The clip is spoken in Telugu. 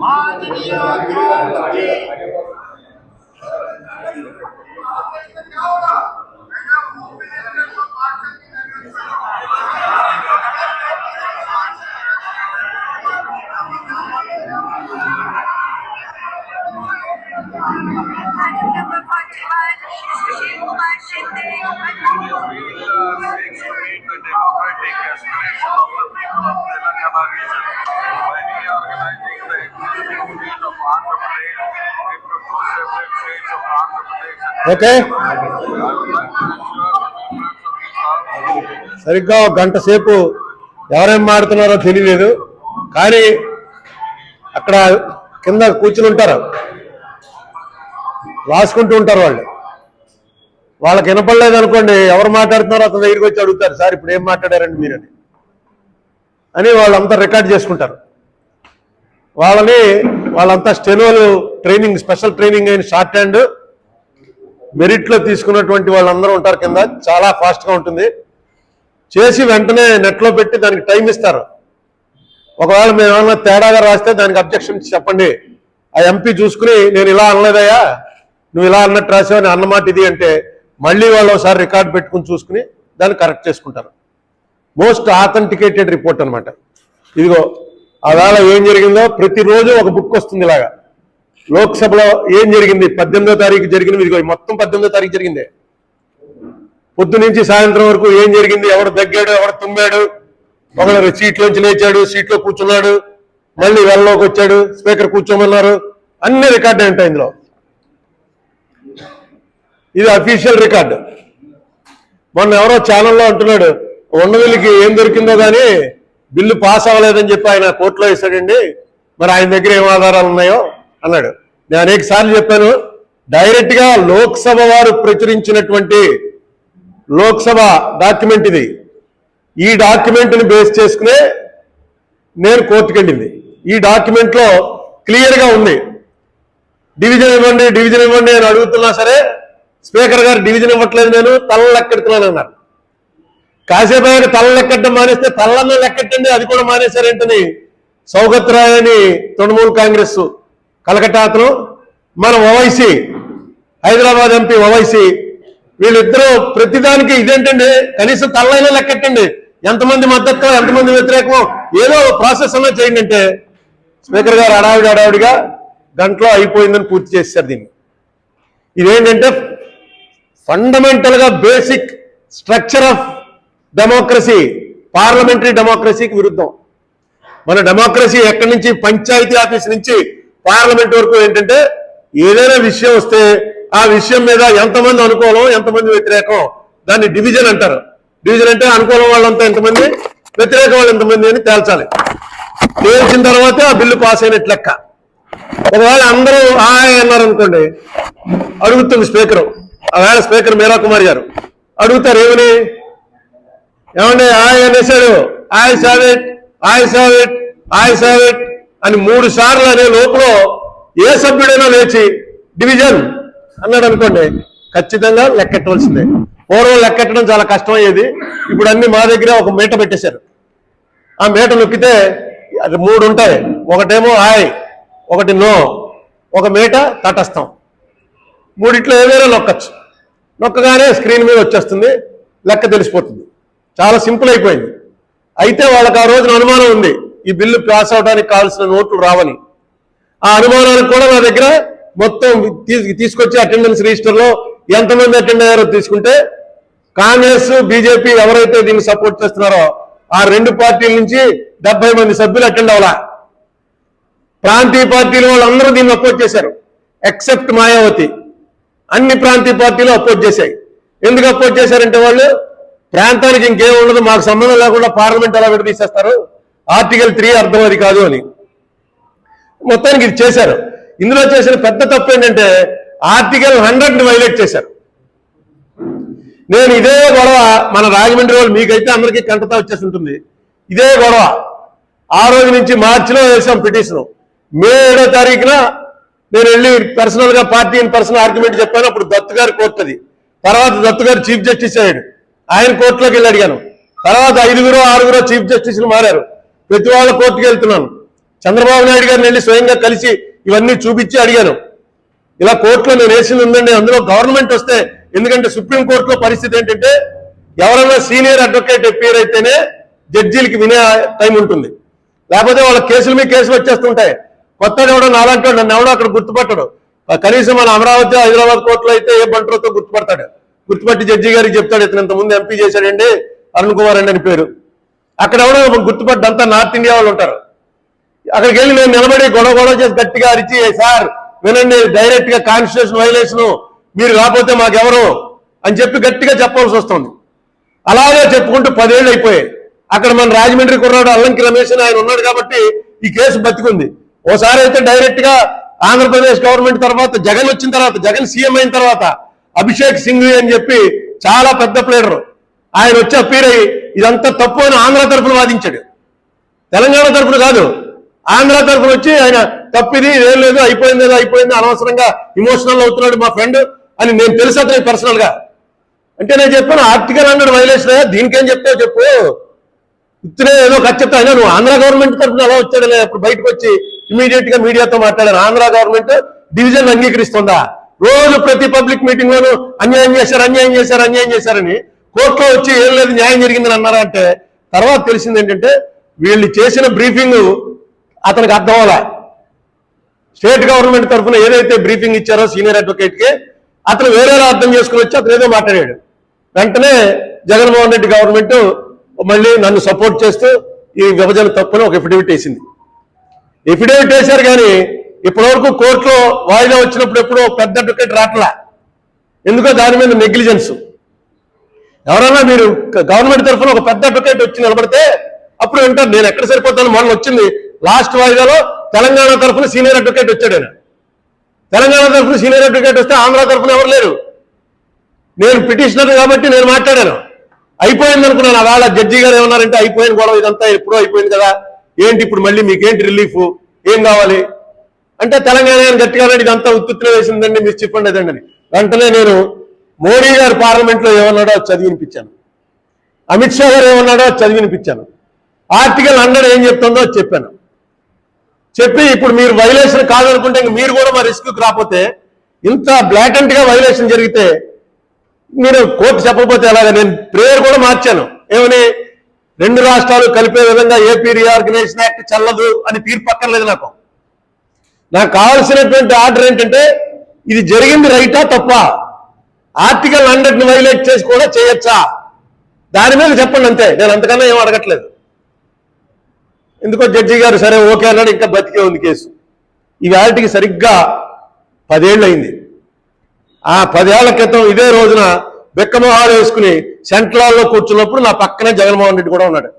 மாதிரி ఓకే. సరిగ్గా ఒక గంట సేపు ఎవరేం మాడుతున్నారో తెలియలేదు. కానీ అక్కడ కింద కూర్చుని ఉంటారు. రాసుకుంటూ ఉంటారు వాళ్ళు. వాళ్ళకి వినపడలేదు అనుకోండి ఎవరు మాట్లాడుతున్నారో అతని దగ్గరికి వచ్చి అడుగుతారు సార్ ఇప్పుడు ఏం మాట్లాడారండి మీరని అని. వాళ్ళంతా రికార్డ్ చేసుకుంటారు. వాళ్ళని వాళ్ళంతా స్టెనోలు ట్రైనింగ్ స్పెషల్ ట్రైనింగ్ అయిన షార్ట్ హ్యాండ్ మెరిట్లో తీసుకున్నటువంటి వాళ్ళందరూ ఉంటారు కింద. చాలా ఫాస్ట్గా ఉంటుంది. చేసి వెంటనే నెట్లో పెట్టి దానికి టైం ఇస్తారు. ఒకవేళ మేము ఏమన్నా తేడాగా రాస్తే దానికి అబ్జెక్షన్ చెప్పండి. ఆ ఎంపీ చూసుకుని నేను ఇలా అనలేదయ్యా. నువ్వు ఇలా అన్నట్టు రాసావు అని అన్నమాట ఇది అంటే మళ్ళీ వాళ్ళు ఒకసారి రికార్డ్ పెట్టుకుని చూసుకుని దాన్ని కరెక్ట్ చేసుకుంటారు. మోస్ట్ ఆథెంటికేటెడ్ రిపోర్ట్ అనమాట ఇదిగో ఆవేళ ఏం జరిగిందో ప్రతిరోజు ఒక బుక్ వస్తుంది ఇలాగా. లోక్సభలో ఏం జరిగింది? పద్దెనిమిదో తారీఖు జరిగింది. ఇదిగో మొత్తం పద్దెనిమిదో తారీఖు జరిగింది. పొద్దు నుంచి సాయంత్రం వరకు ఏం జరిగింది? ఎవడు దగ్గాడు ఎవడు తుమ్మాడు? ఒకడు సీట్లోంచి లేచాడు సీట్లో కూర్చున్నాడు. మళ్ళీ వెళ్ళలోకి వచ్చాడు. స్పీకర్ కూర్చోమన్నారు. అన్ని రికార్డు ఉంటాయి ఇందులో? ఇది అఫీషియల్ రికార్డు. మొన్న ఎవరో ఛానల్లో అంటున్నాడు ఉండవిల్లికి ఏం దొరికిందో కానీ బిల్లు పాస్ అవ్వలేదని చెప్పి ఆయన కోర్టులో వేశాడండి. మరి ఆయన దగ్గర ఏం ఆధారాలు ఉన్నాయో అన్నాడు. నేను అనేక సార్లు చెప్పాను డైరెక్ట్గా లోక్సభ వారు ప్రచురించినటువంటి లోక్సభ డాక్యుమెంట్ ఇది. ఈ డాక్యుమెంట్ని బేస్ చేసుకునే నేను కోర్టుకెళ్ళింది ఈ డాక్యుమెంట్లో క్లియర్గా ఉంది. డివిజన్ ఇవ్వండి డివిజన్ ఇవ్వండి అని అడుగుతున్నా సరే స్పీకర్ గారు డివిజన్ ఇవ్వట్లేదు నేను తల లెక్కెడుతున్నాను అన్నారు. కాసేపు ఆయన తల లెక్కడం మానేస్తే తలన్న లెక్కెట్టండి అది కూడా మానేశారేంటని సౌగత్ రాయ్ అని తృణమూల్ కాంగ్రెస్ కలకట్టా అతను మన ఓవైసీ హైదరాబాద్ ఎంపీ ఓవైసీ వీళ్ళిద్దరూ ప్రతిదానికి ఇదేంటండి? కనీసం తల్లైనా లెక్కెట్టండి. ఎంతమంది మద్దతు ఎంతమంది వ్యతిరేకమో ఏదో ప్రాసెస్ అన్నా చేయండి అంటే స్పీకర్ గారు అడావిడి అడావిడిగా గంటలో అయిపోయిందని పూర్తి చేశారు దీన్ని. ఇదేంటంటే ఫండమెంటల్గా basic structure of democracy parliamentary డెమోక్రసీకి విరుద్ధం. మన డెమోక్రసీ ఎక్కడి నుంచి పంచాయతీ ఆఫీస్ నుంచి పార్లమెంట్ వరకు ఏంటంటే ఏదైనా విషయం వస్తే ఆ విషయం మీద ఎంతమంది అనుకూలం ఎంతమంది వ్యతిరేకం? దాన్ని డివిజన్ అంటారు. డివిజన్ అంటే అనుకూలం వాళ్ళంతా ఎంతమంది వ్యతిరేకం వాళ్ళు ఎంతమంది అని తేల్చాలి. తేల్చిన తర్వాత ఆ బిల్లు పాస్ అయినట్లు లెక్క. ఒకవేళ అందరూ హాయ్ అన్నారు అనుకోండి అడుగుతుంది స్పీకర్. ఆవేళ స్పీకర్ మీరా కుమార్ గారు. అడుగుతారు ఏమని? ఏమండి హాయ్ అనేసాడు హాయ్ సావిట్ హాయ్ సావిట్ హాయ్ సావిట్ అని మూడు సార్లు అనే లోపల ఏ సభ్యుడైనా లేచి డివిజన్ అన్నాడు అనుకోండి ఖచ్చితంగా లెక్కెట్టవలసిందే. పూర్వం లెక్కెట్టడం చాలా కష్టం అయ్యేది ఇప్పుడు అన్ని మా దగ్గర ఒక మీట పెట్టేశారు. ఆ మీట నొక్కితే అది మూడు ఉంటాయి. ఒకటేమో హాయ్ ఒకటి నో. ఒక మీట తటస్థం. మూడిట్లో ఏదైనా నొక్కచ్చు. నొక్కగానే స్క్రీన్ మీద వచ్చేస్తుంది లెక్క తెలిసిపోతుంది. చాలా సింపుల్ అయిపోయింది. అయితే వాళ్ళకి ఆ రోజున అనుమానం ఉంది. ఈ బిల్లు పాస్ అవడానికి కావాల్సిన నోట్లు రావని. ఆ అనుమానానికి కూడా నా దగ్గర మొత్తం తీసుకొచ్చి అటెండెన్స్ రిజిస్టర్లో ఎంతమంది అటెండ్ అయ్యారో తీసుకుంటే కాంగ్రెస్ బీజేపీ ఎవరైతే దీన్ని సపోర్ట్ చేస్తున్నారో ఆ రెండు పార్టీల నుంచి డెబ్బై మంది సభ్యులు అటెండ్ అవ్వాలా? ప్రాంతీయ పార్టీల వాళ్ళందరూ దీన్ని అపోజ్ చేశారు. ఎక్సెప్ట్ మాయావతి. అన్ని ప్రాంతీయ పార్టీలు అపోజ్ చేశాయి. ఎందుకు అపోజ్ చేశారంటే వాళ్ళు ప్రాంతానికి ఇంకేం ఉండదు మాకు సంబంధం లేకుండా పార్లమెంట్ ఎలా విడదీసేస్తారు? ఆర్టికల్ త్రీ అర్థం అది కాదు అని. మొత్తానికి ఇది చేశారు. ఇందులో చేసిన పెద్ద తప్పు ఏంటంటే ఆర్టికల్ హండ్రెడ్ని వైలేట్ చేశారు. నేను ఇదే గొడవ మన రాజమండ్రి వాళ్ళు మీకైతే అందరికీ కంటతా వచ్చేసి ఉంటుంది ఇదే గొడవ. ఆ రోజు నుంచి మార్చిలో వేసాం పిటిషన్. మే ఏడో తారీఖున నేను వెళ్ళి పర్సనల్గా పార్టీ పర్సనల్ ఆర్గ్యుమెంట్ చెప్పాను. అప్పుడు దత్తు గారి కోర్టు అది. తర్వాత దత్తు గారు చీఫ్ జస్టిస్ అయ్యాడు. ఆయన కోర్టులోకి వెళ్ళి అడిగాను. తర్వాత ఐదుగురు ఆరుగురు చీఫ్ జస్టిస్లు మారారు. ప్రతి వాళ్ళ కోర్టుకి వెళ్తున్నాను. చంద్రబాబు నాయుడు గారిని వెళ్ళి స్వయంగా కలిసి ఇవన్నీ చూపించి అడిగాను. ఇలా కోర్టులో నేను వేసింది ఉందండి అందులో గవర్నమెంట్ వస్తే ఎందుకంటే సుప్రీం కోర్టులో పరిస్థితి ఏంటంటే ఎవరైనా సీనియర్ అడ్వకేట్ పేరు అయితేనే జడ్జీలకి వినే టైం ఉంటుంది. లేకపోతే వాళ్ళ కేసులు మీ కేసులు వచ్చేస్తుంటాయి. కొత్తగా ఎవడో నాలంటి నన్ను ఎవడో అక్కడ గుర్తుపట్టడు. ఆ కనీసం మన అమరావతి హైదరాబాద్ కోర్టులో అయితే ఏ బంటరతో గుర్తుపడతాడు? గుర్తుపట్టి జడ్జి గారికి చెప్తాడు ఇతను ఇంతకుముందు ఎంపీ చేశాడండి అరుణ్ కుమార్ అండి అని పేరు. అక్కడ ఎవడో గుర్తుపట్టి అంతా నార్త్ ఇండియా వాళ్ళు ఉంటారు. అక్కడికి వెళ్ళి మేము నిలబడి గొడవ గొడవ చేసి గట్టిగా అరిచి సార్ వినండి డైరెక్ట్గా కాన్స్టిట్యూషన్ వైలేషన్ మీరు రాకపోతే మాకెవరు? అని చెప్పి గట్టిగా చెప్పాల్సి వస్తుంది. అలాగే చెప్పుకుంటూ పదేళ్ళు అయిపోయాయి. అక్కడ మన రాజమండ్రి కుర్రాడు అల్లంకి రమేష్ ఆయన ఉన్నాడు కాబట్టి ఈ కేసు బతికుంది. ఓసారి అయితే డైరెక్ట్గా ఆంధ్రప్రదేశ్ గవర్నమెంట్ తర్వాత జగన్ వచ్చిన తర్వాత జగన్ సీఎం అయిన తర్వాత అభిషేక్ సింఘ్వి అని చెప్పి చాలా పెద్ద ప్లేయర్ ఆయన వచ్చి అప్పీర్ అయ్యి ఇదంతా తప్పు అని ఆంధ్ర తరఫున వాదించాడు. తెలంగాణ తరఫున కాదు. ఆంధ్ర తరఫున వచ్చి ఆయన తప్పిది ఏం లేదు అయిపోయింది ఏదో అయిపోయింది అనవసరంగా ఇమోషనల్ అవుతున్నాడు మా ఫ్రెండ్ అని నేను తెలుసు అతను పర్సనల్గా. అంటే నేను చెప్పాను ఆర్టికల్ హండ్రెడ్ వైలేషన్ దీనికేం చెప్తావు చెప్పు. ఇతనే ఏదో ఖచ్చితంగా అయినా నువ్వు ఆంధ్ర గవర్నమెంట్ తరఫున ఎలా వచ్చాడు అప్పుడు బయటకు వచ్చి ఇమీడియట్గా మీడియాతో మాట్లాడాను ఆంధ్ర గవర్నమెంట్ డివిజన్ అంగీకరిస్తుందా? రోజు ప్రతి పబ్లిక్ మీటింగ్ లోను అన్యాయం చేశారు అన్యాయం చేశారు అన్యాయం చేశారని కోర్టులో వచ్చి ఏం లేదు న్యాయం జరిగిందని అన్నారంటే తర్వాత తెలిసింది ఏంటంటే వీళ్ళు చేసిన బ్రీఫింగ్ అతనికి అర్థం అవ్వాలా. స్టేట్ గవర్నమెంట్ తరఫున ఏదైతే బ్రీఫింగ్ ఇచ్చారో సీనియర్ అడ్వకేట్కి అతను వేరేలా అర్థం చేసుకుని వచ్చి అతను ఏదో మాట్లాడాడు. వెంటనే జగన్మోహన్ రెడ్డి గవర్నమెంట్ మళ్ళీ నన్ను సపోర్ట్ చేస్తూ ఈ విభజన తప్పుని ఒక ఎఫిడేవిట్ వేసింది. ఎఫిడేవిట్ వేశారు కానీ ఇప్పటివరకు కోర్టులో వాయిదా వచ్చినప్పుడు ఎప్పుడో పెద్ద అడ్వకేట్ రాట్లా. ఎందుకో దాని మీద నెగ్లిజెన్స్ ఎవరైనా మీరు గవర్నమెంట్ తరఫున ఒక పెద్ద అడ్వకేట్ వచ్చి నిలబడితే అప్పుడు వింటారు నేను ఎక్కడ సరిపోతాను? మొన్న వచ్చింది. లాస్ట్ వాయిదాలో తెలంగాణ తరఫున సీనియర్ అడ్వకేట్ వచ్చాడు ఆయన. తెలంగాణ తరఫున సీనియర్ అడ్వకేట్ వస్తే ఆంధ్ర తరఫున ఎవరు లేరు? నేను పిటిషనర్ కాబట్టి నేను మాట్లాడాను. అయిపోయింది అనుకున్నాను. అవాళ జడ్జి గారు ఏమన్నారంటే అయిపోయింది గొడవ ఇదంతా ఎప్పుడో అయిపోయింది కదా. ఏంటి ఇప్పుడు మళ్ళీ మీకేంటి రిలీఫ్ ఏం కావాలి? అంటే తెలంగాణ గట్టిగా ఇదంతా ఉత్తుత్తులో వేసిందండి మీరు చెప్పండి అదండి వెంటనే నేను మోడీ గారు పార్లమెంట్లో ఏమన్నాడో చదివినిపించాను. అమిత్ షా గారు ఏమన్నాడో చదివినిపించాను. ఆర్టికల్ హండ్రెడ్ ఏం చెప్తుందో చెప్పాను. చెప్పి ఇప్పుడు మీరు వైలేషన్ కాదనుకుంటే ఇంక మీరు కూడా మా రిస్క్ రాకపోతే ఇంత బ్లాటెంట్గా వైలేషన్ జరిగితే మీరు కోర్టు చెప్పకపోతే ఎలాగ? నేను ప్రేయర్ కూడా మార్చాను. ఏమని? రెండు రాష్ట్రాలు కలిపే విధంగా ఏపీ రీఆర్గనైజేషన్ యాక్ట్ చల్లదు అని తీర్పు అక్కర్లేదు నాకు. నాకు కావాల్సినటువంటి ఆర్డర్ ఏంటంటే ఇది జరిగింది రైటా తప్ప? ఆర్టికల్ హండ్రెడ్ని వైలేట్ చేసి కూడా చేయొచ్చా? దాని మీద చెప్పండి అంతే. నేను అంతకన్నా ఏం అడగట్లేదు. ఎందుకో జడ్జి గారు సరే ఓకే అన్నాడు ఇంకా బతికే ఉంది కేసు. ఈ వేళటికి సరిగ్గా పదేళ్ళు అయింది ఆ పదేళ్ళ క్రితం ఇదే రోజున బెక్కమొహాలు వేసుకుని సెంట్రల్ కూర్చున్నప్పుడు నా పక్కనే జగన్మోహన్ రెడ్డి కూడా ఉన్నాడు.